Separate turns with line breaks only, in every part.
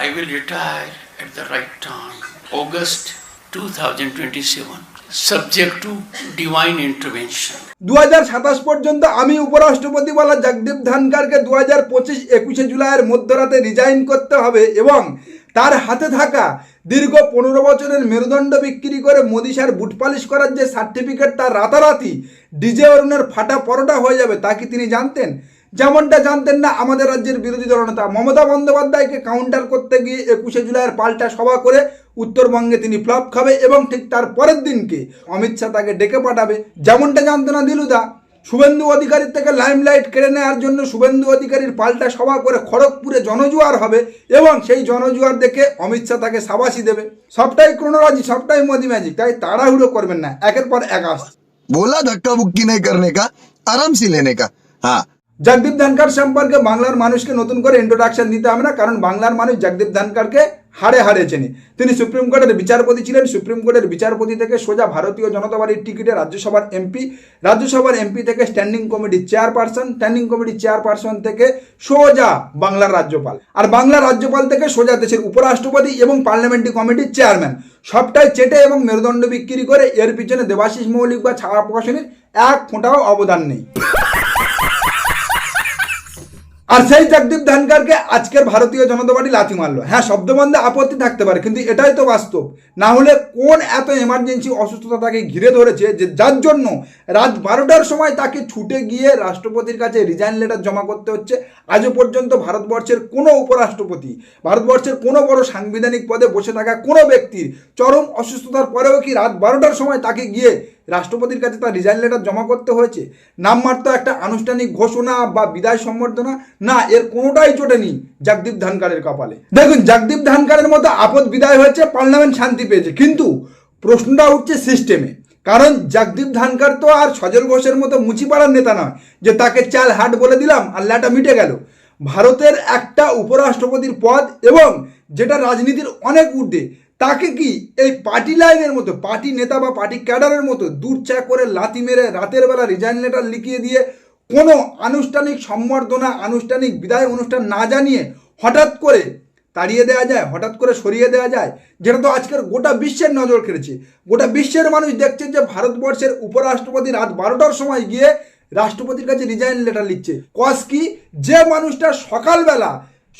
I will retire at the right time, August 2027, subject to divine intervention.
দু পর্যন্ত আমি উপরাষ্ট্রপতি বলা জগদীপ ধনকরকে দু হাজার পঁচিশ একুশে জুলাইয়ের মধ্যরাতে রিজাইন করতে হবে এবং তার হাতে থাকা দীর্ঘ পনেরো বছরের মেরুদণ্ড বিক্রি করে মোদি স্যার বুট পালিশ করার যে সার্টিফিকেট তার রাতারাতি ডিজে অরুণের ফাটা পরোটা হয়ে যাবে তা কি তিনি জানতেন যেমনটা জানতেন না, আমাদের রাজ্যের বিরোধী দলনেতা মমতা বন্দ্যোপাধ্যায়কে কাউন্টার করতে গিয়ে একুশে জুলাইয়ের পাল্টা সভা করে উত্তরবঙ্গে তিনি ফ্লপ খাবে এবং ঠিক তার পরের দিনকে অমিত শাহ তাকে ডেকে পাঠাবে। যেমনটা জানত না দিলুদা, শুভেন্দু অধিকারীর থেকে লাইমলাইট কেড়ে নেওয়ার জন্য শুভেন্দু অধিকারীর পাল্টা সভা করে খড়গপুরে জনজুয়ার হবে এবং সেই জনজুয়ার দেখে অমিত শাহ তাকে সাবাসি দেবে। সবটাই ক্রোনোলজি সবটাই মোদি ম্যাজিক তাই তাড়াহুড়ো করবেন না। একের পর এক
আস বলা ধাক্কা বুক্কি নেই কারণে কা আরামসে লেনে কা হ্যাঁ
জগদীপ ধনকর সম্পর্কে বাংলার মানুষকে নতুন করে ইন্ট্রোডাকশন দিতে হবে না, কারণ বাংলার মানুষ জগদীপ ধনকরকে হারে হারে চেনে। তিনি সুপ্রিম কোর্টের বিচারপতি ছিলেন, সুপ্রিম কোর্টের বিচারপতি থেকে সোজা ভারতীয় জনতা পার্টির টিকিটে রাজ্যসভার এমপি রাজ্যসভার এমপি থেকে স্ট্যান্ডিং কমিটির চেয়ারপারসন স্ট্যান্ডিং কমিটির চেয়ারপারসন থেকে সোজা বাংলার রাজ্যপাল। আর বাংলার রাজ্যপাল থেকে সোজা দেশের উপরাষ্ট্রপতি এবং পার্লামেন্টারি কমিটির চেয়ারম্যান সবটাই চেটে এবং মেরুদণ্ড বিক্রি করে এর পিছনে দেবাশিস মৌলিক বা ছাড়া প্রকাশনীর এক ফোঁটাও অবদান নেই। আর সেই জগদীপ ধনকরকে আজকের ভারতীয় জনতা পার্টি লাথি মারলো। হ্যাঁ শব্দবন্ধে আপত্তি থাকতে পারে, কিন্তু এটাই তো বাস্তব। না হলে কোন এত এমার্জেন্সি অসুস্থতা তাকে ঘিরে ধরেছে যে যার জন্য রাত বারোটার সময় তাকে ছুটে গিয়ে রাষ্ট্রপতির কাছে রিজাইন লেটার জমা করতে হচ্ছে? আজও পর্যন্ত ভারতবর্ষের কোনো উপরাষ্ট্রপতি, ভারতবর্ষের কোনো বড় সাংবিধানিক পদে বসে থাকা কোনো ব্যক্তির চরম অসুস্থতার পরেও কি রাত বারোটার সময় তাকে গিয়ে রাষ্ট্রপতির কাছে তার রিজাইন লেটার জমা করতে হয়েছে। নামমাত্র একটা আনুষ্ঠানিক ঘোষণা বা বিদায় সম্বর্ধনা, না, এর কোনোটাই চোটেনি জগদীপ ধানকারের কপালে। দেখুন, জগদীপ ধানকারের মতো আপদ বিদায় হয়েছে, পার্লামেন্ট শান্তি পেয়েছে। কিন্তু প্রশ্নটা উঠছে সিস্টেমে কারণ জগদীপ ধানকার তো আর সজল ঘোষের মতো মুচিপাড়ার নেতা নয়, যে তাকে চাল হাট বলে দিলাম আর ল্যাটা মিটে গেল। ভারতের একটা উপরাষ্ট্রপতির পদ এবং যেটা রাজনীতির অনেক ঊর্ধ্বে তাকে কি এই পার্টি লাইনের মতো, পার্টি নেতা বা পার্টি ক্যাডারের মতো দূরচা করে লাথি মেরে রাতের বেলা রিজাইন লেটার লিখিয়ে দিয়ে কোনো আনুষ্ঠানিক সম্বর্ধনা, আনুষ্ঠানিক বিদায় অনুষ্ঠান না জানিয়ে হঠাৎ করে তাড়িয়ে দেওয়া যায়, হঠাৎ করে সরিয়ে দেওয়া যায়? যেটা তো আজকের গোটা বিশ্বের নজর কেড়েছে। গোটা বিশ্বের মানুষ দেখছে যে ভারতবর্ষের উপরাষ্ট্রপতি রাত বারোটার সময় গিয়ে রাষ্ট্রপতির কাছে রিজাইন লেটার লিখছে। কস কি? যে মানুষটা সকালবেলা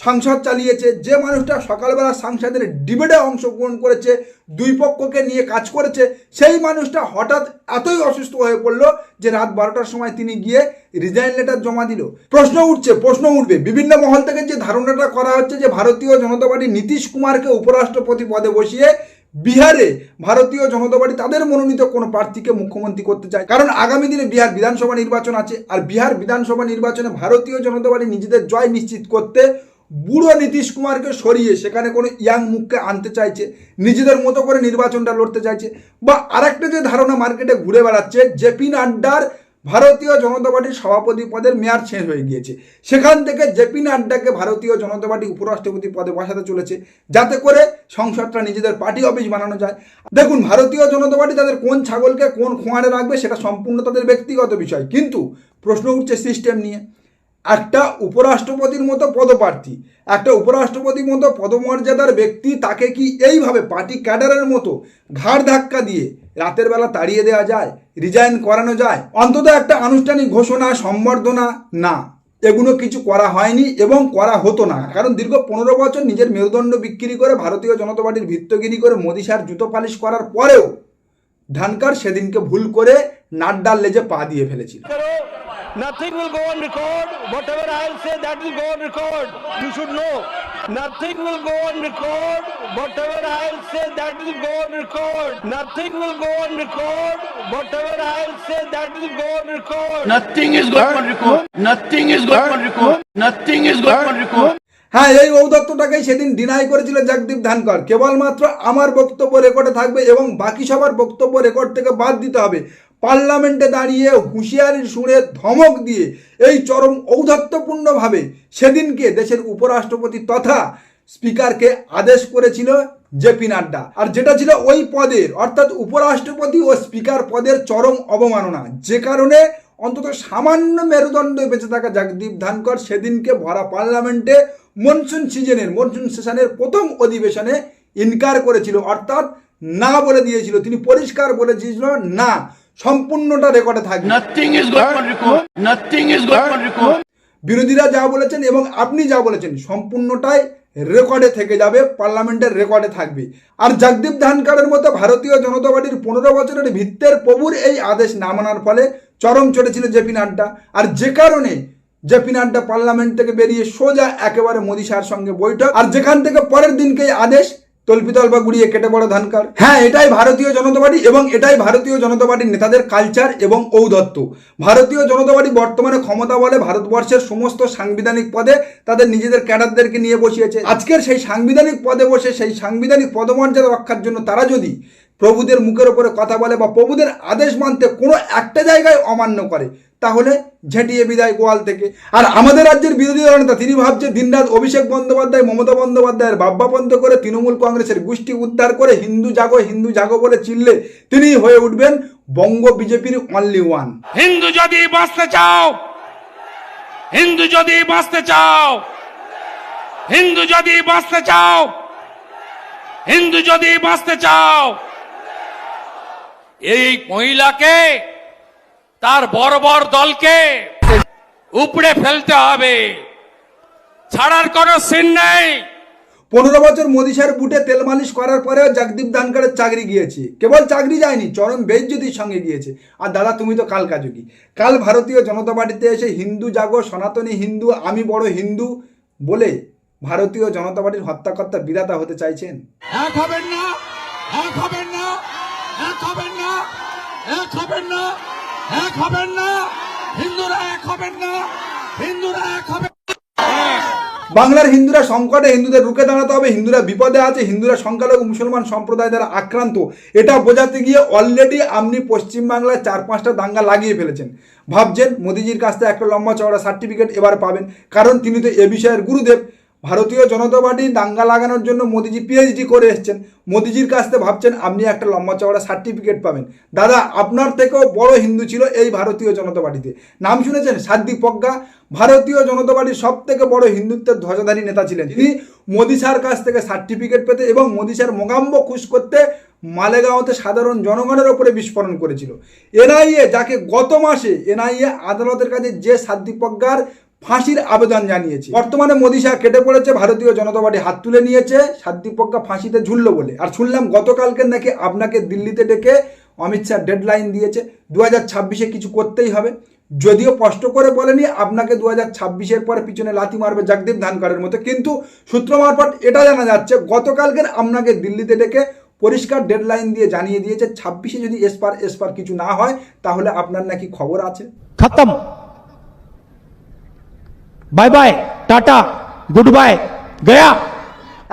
সংসদ চালিয়েছে, যে মানুষটা সকালবেলা সাংসদের ডিবেটে অংশগ্রহণ করেছে, দুই পক্ষকে নিয়ে কাজ করেছে, সেই মানুষটা হঠাৎ এতই অসুস্থ হয়ে পড়ল যে রাত বারোটার সময় তিনি গিয়ে রিজাইন লেটার জমা দিল। প্রশ্ন উঠছে, প্রশ্ন উঠবে। বিভিন্ন মহল থেকে যে ধারণাটা করা হচ্ছে যে ভারতীয় জনতা পার্টি নীতিশ কুমারকে উপরাষ্ট্রপতি পদে বসিয়ে বিহারে ভারতীয় জনতা পার্টি তাদের মনোনীত কোনো প্রার্থীকে মুখ্যমন্ত্রী করতে চায়। কারণ আগামী দিনে বিহার বিধানসভা নির্বাচন আছে, আর বিহার বিধানসভা নির্বাচনে ভারতীয় জনতা পার্টি নিজেদের জয় নিশ্চিত করতে বুড়ো নীতিশ কুমারকে সরিয়ে সেখানে কোনো ইয়াং মুখকে আনতে চাইছে, নিজেদের মতো করে নির্বাচনটা লড়তে চাইছে, বা আরেকটা যে ধারণা মার্কেটে ঘুরে বেড়াচ্ছে জেপি নাড্ডার ভারতীয় জনতা পার্টির সভাপতি পদের মেয়াদ শেষ হয়ে গিয়েছে। সেখান থেকে জেপি নাড্ডাকে ভারতীয় জনতা পার্টি উপরাষ্ট্রপতি পদে বসাতে চলেছে, যাতে করে সংসদটা নিজেদের পার্টি অফিস বানানো যায়। দেখুন, ভারতীয় জনতা পার্টি তাদের কোন ছাগলকে কোন খোঁয়ারে রাখবে, সেটা সম্পূর্ণ তাদের ব্যক্তিগত বিষয়। কিন্তু প্রশ্ন উঠছে সিস্টেম নিয়ে। একটা উপরাষ্ট্রপতির মতো পদপ্রার্থী, একটা উপরাষ্ট্রপতির মতো পদমর্যাদার ব্যক্তি তাকে কি এইভাবে পার্টি ক্যাডারের মতো ঘাড় ধাক্কা দিয়ে রাতের বেলা তাড়িয়ে দেওয়া যায়, রিজাইন করানো যায়? অন্তত একটা আনুষ্ঠানিক ঘোষণা, সম্বর্ধনা, না। এগুলো কিছু করা হয়নি এবং করা হতো না। কারণ দীর্ঘ পনেরো বছর নিজের মেরুদণ্ড বিক্রি করে ভারতীয় জনতা পার্টির ভিত্তগিরি করে মোদি সার জুতো পালিশ করার পরেও ধানকার সেদিনকে ভুল করে নাড্ডার লেজে পা দিয়ে ফেলেছিল।
Nothing will go on record. Whatever I'll say, that will go on record. You should know. Nothing will go on record. Whatever I'll say, that will go on record. Nothing will go on record. Whatever I'll say, that will go on record.
Nothing is going on record. Nothing is going on record. Nothing is going on record.
হ্যাঁ এই ঔদত্তটাকেই সেদিন deny করেছিল জগদীপ ধানকর কেবলমাত্র আমার বক্তব্য রেকর্ডে থাকবে এবং বাকি সবার বক্তব্য রেকর্ড থেকে বাদ দিতে হবে পার্লামেন্টে দাঁড়িয়ে হুঁশিয়ারির সুরে ধমক দিয়ে এই চরম ঔদ্ধত্যপূর্ণভাবে সেদিনকে দেশের উপরাষ্ট্রপতি তথা স্পিকারকে আদেশ করেছিল জেপি নাড্ডা। আর যেটা ছিল ওই পদের, অর্থাৎ উপরাষ্ট্রপতি ও স্পিকার পদের চরম অবমাননা। যে কারণে অন্তত সামান্য মেরুদণ্ড বেঁচে থাকা জগদীপ ধানকর সেদিনকে ভরা পার্লামেন্টে মনসুন সিজনের, মনসুন সেশনের প্রথম অধিবেশনে ইনকার করেছিল। অর্থাৎ না বলে দিয়েছিল। তিনি পরিষ্কার বলে দিয়েছিল, না সম্পূর্ণটা রেকর্ডে থাকবে।
Nothing is going on record. Nothing is going on record.
বিরোধীরা যা বলেছেন এবং আপনি যা বলেছেন সম্পূর্ণটাই রেকর্ডে থেকে যাবে পার্লামেন্টের রেকর্ডে থাকবে। আর জগদীপ ধানকারের মতো ভারতীয় জনতা পার্টির পনেরো বছরের ভিত্তের প্রভুর এই আদেশ না মানার ফলে চরম চড়েছিল জেপি নাড্ডা। আর যে কারণে জেপি নাড্ডা পার্লামেন্ট থেকে বেরিয়ে সোজা একেবারে মোদী শাহর সঙ্গে বৈঠক। আর যেখান থেকে পরের দিনকেই আদেশ তল্পিতল বা গুড়িয়ে কেটে পড়ে ধানকার হ্যাঁ এটাই ভারতীয় জনতা পার্টি এবং এটাই ভারতীয় জনতা পার্টির নেতাদের কালচার এবং ঔদত্ত ভারতীয় জনতা পার্টি বর্তমানে ক্ষমতা বলে ভারতবর্ষের সমস্ত সাংবিধানিক পদে তাদের নিজেদের ক্যাডারদেরকে নিয়ে বসিয়েছে। আজকের সেই সাংবিধানিক পদে বসে সেই সাংবিধানিক পদমর্যাদা রক্ষার জন্য তারা যদি প্রভুদের মুখের উপরে কথা বলে বা প্রভুদের আদেশ মানতে কোনো একটা জায়গায় অমান্য করে, তাহলে ঝেঁটিয়ে বিদায় গোয়াল থেকে। আর আমাদের রাজ্যের বিরোধী দলনেতা তিনি ভাবছে দিনরাত অভিষেক বন্দ্যোপাধ্যায়, মমতা বন্দ্যোপাধ্যায়ের বাব্যাপন্ত করে তৃণমূল কংগ্রেসের গোষ্ঠী উদ্ধার করে হিন্দু জাগো হিন্দু জাগো বলে চিনলে তিনি হয়ে উঠবেন বঙ্গ বিজেপির অনলি ওয়ান
হিন্দু যদি বাঁচতে চাও, হিন্দু যদি বাঁচতে চাও, হিন্দু যদি বাঁচতে চাও, হিন্দু যদি বাঁচতে চাও এই মহিলাকে তার বড় বড় দলকে উপড়ে ফেলতে হবে। ছাড়ার কোনো সিন নেই।
পনেরো বছর মোদী সাহের বুটে তেল মালিশ করার পরেও জগদীপ ধানকারের চাকরি গিয়েছে। কেবল চাকরি যায়নি চরম বেজ্যোতির সঙ্গে গিয়েছে। আর দাদা তুমি তো কাল কাজুকি। কাল ভারতীয় জনতা পার্টিতে এসে হিন্দু জাগো সনাতনী হিন্দু আমি বড় হিন্দু বলে ভারতীয় জনতা পার্টির হত্যাকর্তা বিধাতা হতে চাইছেন?
এক হবেন না এক হবেন না এক হবেন না। এক হবেন না, এক হবেন না, হিন্দুরা এক হবেন না, হিন্দুরা এক হবেন
বাংলার হিন্দুরা সংকটে হিন্দুদের রুখে দাঁড়াতে হবে, হিন্দুরা বিপদে আছে, হিন্দুরা সংখ্যালঘু মুসলমান সম্প্রদায় দ্বারা আক্রান্ত। এটা বোঝাতে গিয়ে অলরেডি আপনি পশ্চিমবাংলায় চার পাঁচটা দাঙ্গা লাগিয়ে ফেলেছেন। ভাবছেন মোদিজির কাছ থেকে একটা লম্বা চওড়া সার্টিফিকেট এবার পাবেন। কারণ তিনি তো এ বিষয়ের গুরুদেব। ভারতীয় জনতা পার্টি দাঙ্গা লাগানোর জন্য মোদিজি পিএইচডি করে এসছেন। মোদিজির কাছ থেকে ভাবছেন, আপনি একটা লম্বা চওড়া সার্টিফিকেট পাবেন। দাদা, আপনার থেকেও বড় হিন্দু ছিল এই ভারতীয় জনতা পার্টিতে। নাম শুনেছেন? সাদ্দিক প্রজ্ঞা ভারতীয় জনতা পার্টির সব থেকে বড় হিন্দুত্বের ধ্বজাধারী নেতা ছিলেন তিনি। মোদি স্যার কাছ থেকে সার্টিফিকেট পেতে এবং মোদি স্যার মোগাম্ব খুশ করতে মালেগাঁওতে সাধারণ জনগণের ওপরে বিস্ফোরণ করেছিল। এনআইএ, যাকে গত মাসে এনআইএ আদালতের কাছে যে সাদ্দিক প্রজ্ঞার ফাঁসির আবেদন জানিয়েছে। বর্তমানে মোদী শাহ কেটে পড়েছে, ভারতীয় জনতা পার্টি হাত তুলে নিয়েছে সাদ্দীপক্কা ফাঁসিতে ঝুললো বলে। আর শুনলাম গতকালকে নাকি আপনাকে দিল্লিতে ডেকে অমিত শাহ ডেডলাইন দিয়েছে দু হাজার ছাব্বিশে কিছু করতেই হবে। যদিও স্পষ্ট করে বলেনি, আপনাকে দু হাজার ছাব্বিশের পরে পিছনে লাথি মারবে জগদীপ ধানকারের মতো। কিন্তু সূত্র মারফত এটা জানা যাচ্ছে গতকালকে আপনাকে দিল্লিতে ডেকে পরিষ্কার ডেডলাইন দিয়ে জানিয়ে দিয়েছে, ছাব্বিশে যদি এসপার এসপার কিছু না হয়, তাহলে আপনার নাকি খবর আছে।
খতম। Bye bye tata good bye গয়া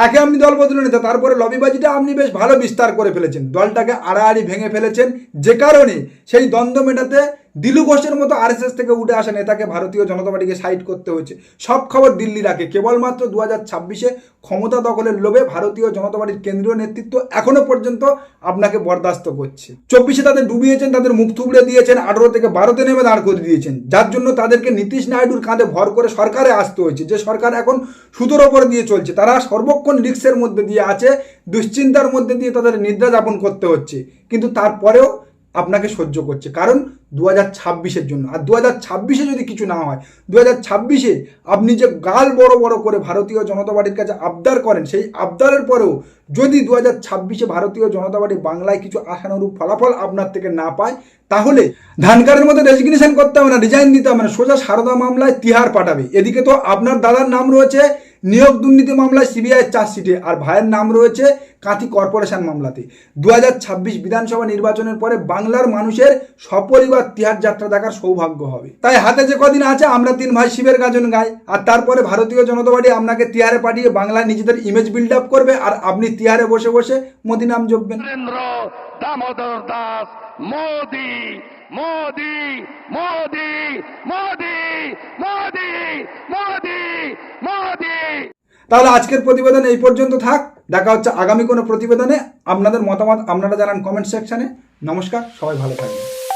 একে আপনি দল বদলে নিতে, তারপরে লবিবাজিটা আপনি বেশ ভালো বিস্তার করে ফেলেছেন। দলটাকে আড়াআড়ি ভেঙে ফেলেছেন, যে কারণে সেই দ্বন্দ্ব মেটাতে দিলু ঘোষের মতো আরএসএস থেকে উঠে আসা নেতাকে ভারতীয় জনতা পার্টিকে সাইড করতে হয়েছে। সব খবর দিল্লি রাখে কেবলমাত্র দু হাজার ছাব্বিশে ক্ষমতা দখলের লোভে ভারতীয় জনতা পার্টির কেন্দ্রীয় নেতৃত্ব এখনও পর্যন্ত আপনাকে বরদাস্ত করছে। চব্বিশে তাদের ডুবিয়েছেন, তাদের মুখ থুবড়ে দিয়েছেন, আঠারো থেকে বারোতে নেমে দাঁড় করে দিয়েছেন। যার জন্য তাদেরকে নীতিশ নাইডুর কাঁধে ভর করে সরকারে আসতে হয়েছে। যে সরকার এখন সুতোর ওপর দিয়ে চলছে। তারা সর্বক্ষণ রিক্সের মধ্যে দিয়ে আছে, দুশ্চিন্তার মধ্যে দিয়ে তাদের নিদ্রা যাপন করতে হচ্ছে। কিন্তু তারপরেও আপনাকে সহ্য করছে। কারণ দু হাজার ছাব্বিশের জন্য। আর দু হাজার ছাব্বিশে যদি কিছু না হয় দু হাজার ছাব্বিশে আপনি যে গাল বড় বড় করে ভারতীয় জনতা পার্টির কাছে আবদার করেন, সেই আবদারের পরেও যদি দু হাজার ছাব্বিশে ভারতীয় জনতা পার্টি বাংলায় কিছু আশানুরূপ ফলাফল আপনার থেকে না পায়, তাহলে ধানকারের মধ্যে রেজিগনেশন করতে হবে না রিজাইন দিতে হবে না। সোজা সারদা মামলায় তিহার পাঠাবে। এদিকে তো আপনার দাদার নাম রয়েছে নিয়োগ দুর্নীতি মামলায় সিবিআই চার্জশিটে আর ভাইয়ের নাম রয়েছে কাঁথি কর্পোরেশন মামলাতে। দু হাজার ছাব্বিশ বিধানসভা নির্বাচনের পরে বাংলার মানুষের সপরিবার তিহার যাত্রা দেখার সৌভাগ্য হবে। তাই হাতে যে কদিন আছে, আমরা তিন ভাই শিবের গাজন গাই, আর তারপরে ভারতীয় জনতা পার্টি আপনাকে তিহারে পাঠিয়ে বাংলায় নিজেদের ইমেজ বিল্ড আপ করবে, আর আপনি তিহারে বসে বসে মোদি নাম জপবেন।
দামোদর দাস মোদি মোদি মোদি মোদি মোদি
তাহলে আজকের প্রতিবেদন এই পর্যন্ত থাক। দেখা হচ্ছে আগামী কোনো প্রতিবেদনে। আপনাদের মতামত আপনারা জানান কমেন্ট সেকশানে নমস্কার, সবাই ভালো থাকবেন।